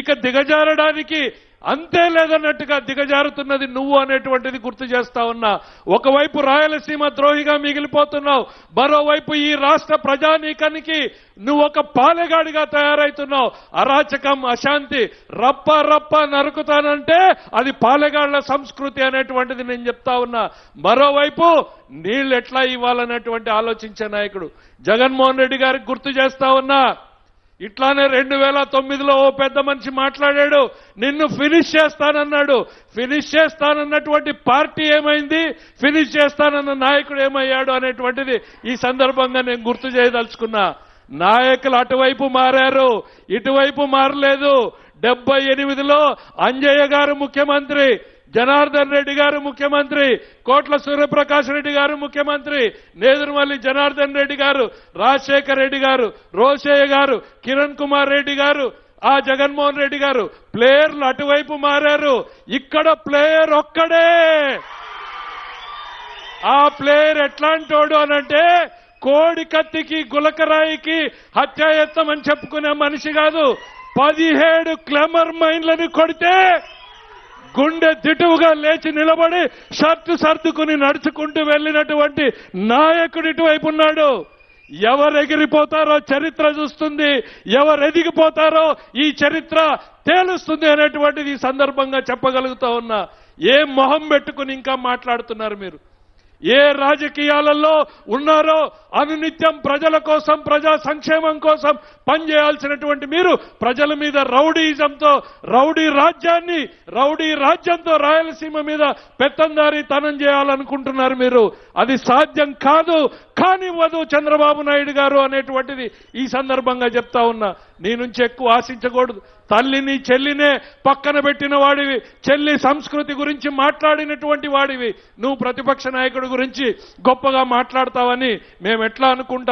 ఇక దిగజారడానికి అంతే లేదన్నట్టుగా దిగజారుతున్నది నువ్వు అనేటువంటిది గుర్తు చేస్తా ఉన్నా. ఒకవైపు రాయలసీమ ద్రోహిగా మిగిలిపోతున్నావు మరోవైపు ఈ రాష్ట్ర ప్రజానీకానికి నువ్వు ఒక పాలెగాడిగా తయారవుతున్నావు అరాచకం అశాంతి రప్ప రప్ప నరుకుతానంటే అది పాలెగాళ్ళ సంస్కృతి అనేటువంటిది నేను చెప్తా ఉన్నా. మరోవైపు నీళ్ళు ఎట్లా ఇవ్వాలనేటువంటి ఆలోచించే నాయకుడు జగన్మోహన్ రెడ్డి గారికి గుర్తు చేస్తా ఉన్నా. ఇట్లానే రెండు వేల తొమ్మిదిలో ఓ పెద్ద మనిషి మాట్లాడాడు నిన్ను ఫినిష్ చేస్తానన్నాడు. ఫినిష్ చేస్తానన్నటువంటి పార్టీ ఏమైంది? ఫినిష్ చేస్తానన్న నాయకుడు ఏమయ్యాడు? అనేటువంటిది ఈ సందర్భంగా నేను గుర్తు చేయదలుచుకున్నా. నాయకులు అటువైపు మారారు ఇటువైపు మారలేదు. డెబ్బై ఎనిమిదిలో అంజయ్య గారు ముఖ్యమంత్రి జనార్దన్ రెడ్డి గారు ముఖ్యమంత్రి కోట్ల సూర్యప్రకాష్ రెడ్డి గారు ముఖ్యమంత్రి నేదురుమల్లి జనార్దన్ రెడ్డి గారు రాజశేఖర్ రెడ్డి గారు రోషయ్య గారు కిరణ్ కుమార్ రెడ్డి గారు ఆ జగన్మోహన్ రెడ్డి గారు ప్లేయర్లు అటువైపు మారారు. ఇక్కడ ప్లేయర్ ఒక్కడే. ఆ ప్లేయర్ ఎట్లాంటోడు అనంటే కోడి కత్తికి గులకరాయికి హత్యాయత్నం అని చెప్పుకునే మనిషి కాదు. పదిహేడు క్లెమర్ మైన్లని కొడితే గుండె దిటువుగా లేచి నిలబడి షర్టు సర్దుకుని నడుచుకుంటూ వెళ్ళినటువంటి నాయకుడు ఇటువైపు ఉన్నాడు. ఎవరు ఎగిరిపోతారో చరిత్ర చూస్తుంది. ఎవరు ఎదిగిపోతారో ఈ చరిత్ర తేలుస్తుంది అనేటువంటిది ఈ సందర్భంగా చెప్పగలుగుతా ఉన్నా. ఏ మొహం పెట్టుకుని ఇంకా మాట్లాడుతున్నారు మీరు? ఏ రాజకీయాలలో ఉన్నారో అనునిత్యం ప్రజల కోసం ప్రజా సంక్షేమం కోసం పనిచేయాల్సినటువంటి మీరు ప్రజల మీద రౌడీజంతో రౌడీ రాజ్యాన్ని రౌడీ రాజ్యంతో రాయలసీమ మీద పెత్తందారి తనం చేయాలనుకుంటున్నారు మీరు. అది సాధ్యం కాదు. కానివ్వదు చంద్రబాబు నాయుడు గారు అనేటువంటిది ఈ సందర్భంగా చెప్తా ఉన్నా. నీ నుంచి ఎక్కువ ఆశించకూడదు. తల్లిని చెల్లినే పక్కన పెట్టిన వాడివి. చెల్లి సంస్కృతి గురించి మాట్లాడినటువంటి వాడివి. నువ్వు ప్రతిపక్ష నాయకుడి గురించి గొప్పగా మాట్లాడతావని మేము ఎట్లా అనుకుంటాం?